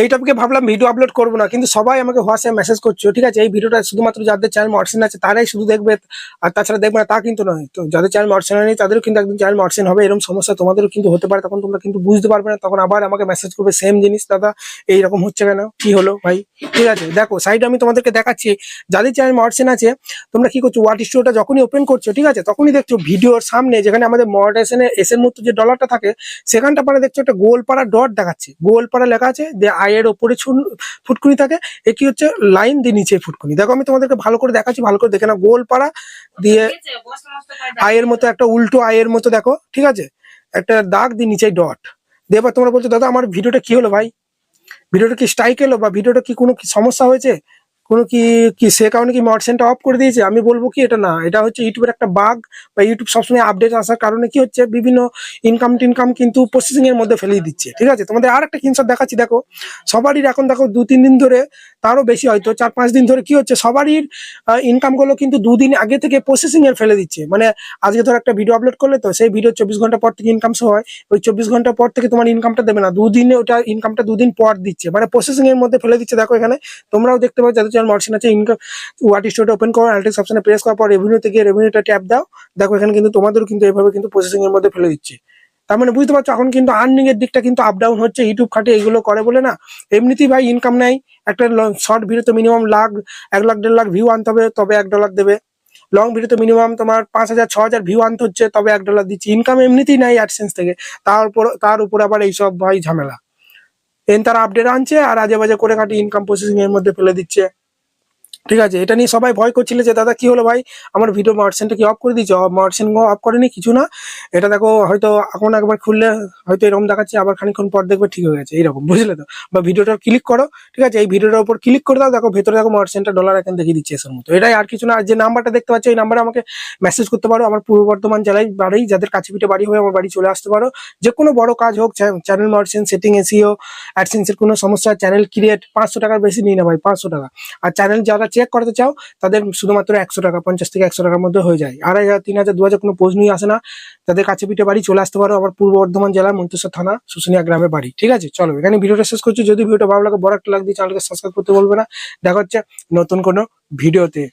এই টপিকে ভাবলাম ভিডিও আপলোড করব না, কিন্তু সবাই আমাকে হোয়াটসঅ্যাপ মেসেজ করছ ঠিক আছে? এই ভিডিওটা শুধুমাত্র যাদের চ্যানেল মর্সেন আছে, তারাই শুধু দেখবে, আর তাছাড়া দেখবে না, তা কিন্তু নয়। তো যাদের চ্যানেল মর্সেন নেই তাদেরও কিন্তু একদিন চ্যানেল মর্সেন হবে এরকম সমস্যা তোমাদেরও কিন্তু হতে পারে, তখন তোমরা কিন্তু বুঝতে পারবে না, তখন আবার আমাকে মেসেজ করবে সেম জিনিস, দাদা, এইরকম হচ্ছে কেন? কি হলো ভাই? ঠিক আছে, দেখো সাইড আমি তোমাদেরকে দেখাচ্ছি, যাদের চ্যানেল মর্সেন আছে, তোমরা কি করছ ওয়াট স্টোরটা যখনই ওপেন করছ, ঠিক আছে, তখনই দেখছ ভিডিওর সামনে, যেখানে আমাদের মডারেশনের এসের মতো যে ডলারটা থাকে, সেখানটা পরে দেখছ একটা গোলপাড়া ডট দেখাচ্ছে, গোলপাড়া লেখা আছে আয়ের ওপরে ফুটকুনি থাকে এ কি হচ্ছে লাইন দিয়ে নিচে ফুটকুনি। দেখো আমি তোমাদেরকে ভালো করে দেখাচ্ছি ভালো করে দেখে না গোল পাড়া দিয়ে আয়ের মতো একটা উল্টো আয়ের মতো দেখো ঠিক আছে? একটা দাগ দিয়ে নিচে ডট। দিয়ে এবার তোমরা বলছো দাদা আমার ভিডিওটা কি হলো ভাই? ভিডিওটা কি স্ট্রাইক এলো বা ভিডিওটা কি কোনো সমস্যা হয়েছে? কোনো কি কি সে কারণে কি মডসেনটা অফ করে দিয়েছে? আমি বলব কি এটা না। এটা হচ্ছে ইউটিউবের একটা বাগ বা ইউটিউব সবসময় আপডেট আসার কারণে কি হচ্ছে, বিভিন্ন ইনকাম টিনকাম কিন্তু প্রসেসিং এর মধ্যে ফেলে দিচ্ছে। ঠিক আছে? তোমাদের আর একটা কিনশট দেখাচ্ছি, দেখো। সবারই এখন দেখো, দু, তিন দিন ধরে তারও বেশি হয়তো, চার, পাঁচ দিন ধরে কি হচ্ছে, সবারই ইনকামগুলো কিন্তু দুদিন আগে থেকে প্রসেসিং এর ফেলে দিচ্ছে। মানে আজকে ধর একটা ভিডিও আপলোড করলে তো, সেই ভিডিও চব্বিশ ঘণ্টা পর থেকে ইনকাম শো হয়। ওই চব্বিশ ঘণ্টা পর থেকে তোমার ইনকামটা দেবে না। দুদিনে ওটা ইনকামটা দুদিন পর দিচ্ছে। মানে প্রসেসিং এর মধ্যে ফেলে দিচ্ছে, দেখো এখানে। তোমরাও দেখতে পাচ্ছ যাদের চ্যানেল মার্সিন আছে ইনকাম ওয়াট স্টোরটা ওপেন করো অ্যানালিটিক্স অপশনে প্রেস করার পর রেভিনিউ থেকে রেভিনিউটা ট্যাপ দাও। দেখো এখানে কিন্তু তোমাদেরও কিন্তু এভাবে কিন্তু প্রসেসিং এর মধ্যে ফেলে দিচ্ছে। তার মানে বুঝতে পারছ, এখন কিন্তু আর্নিং এর দিকটা কিন্তু আপ ডাউন হচ্ছে ইউটিউব খাটে এগুলো করে বলে না। এমনিতেই ভাই ইনকাম নাই একটা শর্ট ভিডিওতে মিনিমাম লাখ, এক লাখ, দেড় লাখ ভিউ আনতে হবে, তবে এক ডলার দেবে। লং ভিডিওতে মিনিমাম তোমার পাঁচ হাজার, ছ হাজার ভিউ আনতে হচ্ছে, তবে এক ডলার দিচ্ছি। ইনকাম এমনিতেই নাই অ্যাডসেন্স থেকে। তার উপর তার উপর আবার এইসব ভাই ঝামেলা। এন তারা আপডেট আনছে, আর আজে বাজে করে কাটি ইনকাম প্রসেসিং এর মধ্যে ফেলে দিচ্ছে। ঠিক আছে, এটা নিয়ে সবাই ভয় করছিল যে, দাদা, কি হলো ভাই? আমার ভিডিও মার্সেন্টটা কি অফ করে দিয়েছে? মার্সেন্ট অফ করেনি, কিছু না। এটা দেখো, হয়তো এখন একবার খুললে হয়তো এরকম দেখাচ্ছে, আবার খানিকক্ষণ পর দেখবে ঠিক হয়ে গেছে। এইরকম, বুঝলে তো? বা ভিডিওটা ক্লিক করো, ঠিক আছে? এই ভিডিওটার উপর ক্লিক করে দাও, দেখো ভেতরে দেখো মার্সেন্টটা ডলার এখন দেখিয়ে দিচ্ছে এসের মতো। এটাই আর কিছু না যে নাম্বারটা দেখতে পাচ্ছ, এই নাম্বারে আমাকে মেসেজ করতে পারো। আমার পূর্ব বর্ধমান জেলায় বাড়ি, যাদের কাছে পিঠে বাড়ি হয়ে আমার বাড়ি চলে আসতে পারো। যে কোনো বড় কাজ হোক চ্যানেল মার্সেন্ট সেটিং এসিও অ্যাডসেন্সের কোনো সমস্যা চ্যানেল ক্রিয়েট পাঁচশো টাকার বেশি নিই না ভাই, পাঁচশো টাকা। আর চ্যানেল যারা চেক করতে চাও, তাদের শুধুমাত্র একশো টাকা, পঞ্চাশ থেকে একশো টাকার মধ্যে হয়ে যায়। আড়াই হাজার, তিন হাজার, দু হাজার কোনো পোজ নিয়ে আসে না। তাদের কাছে পিঠে বাড়ি চলে আসতে পারো, আবার পূর্ব বর্ধমান জেলার মন্তেশ্বর থানা, শুশুনিয়া গ্রামে বাড়ি। ঠিক আছে? চলো, এখানে ভিডিওটা শেষ করছি। যদি ভিডিওটা ভালো লাগে, বড় একটা লাগবে চ্যানেলকে সাবস্ক্রাইব করতে বলবে না। দেখা হচ্ছে নতুন কোনো ভিডিওতে।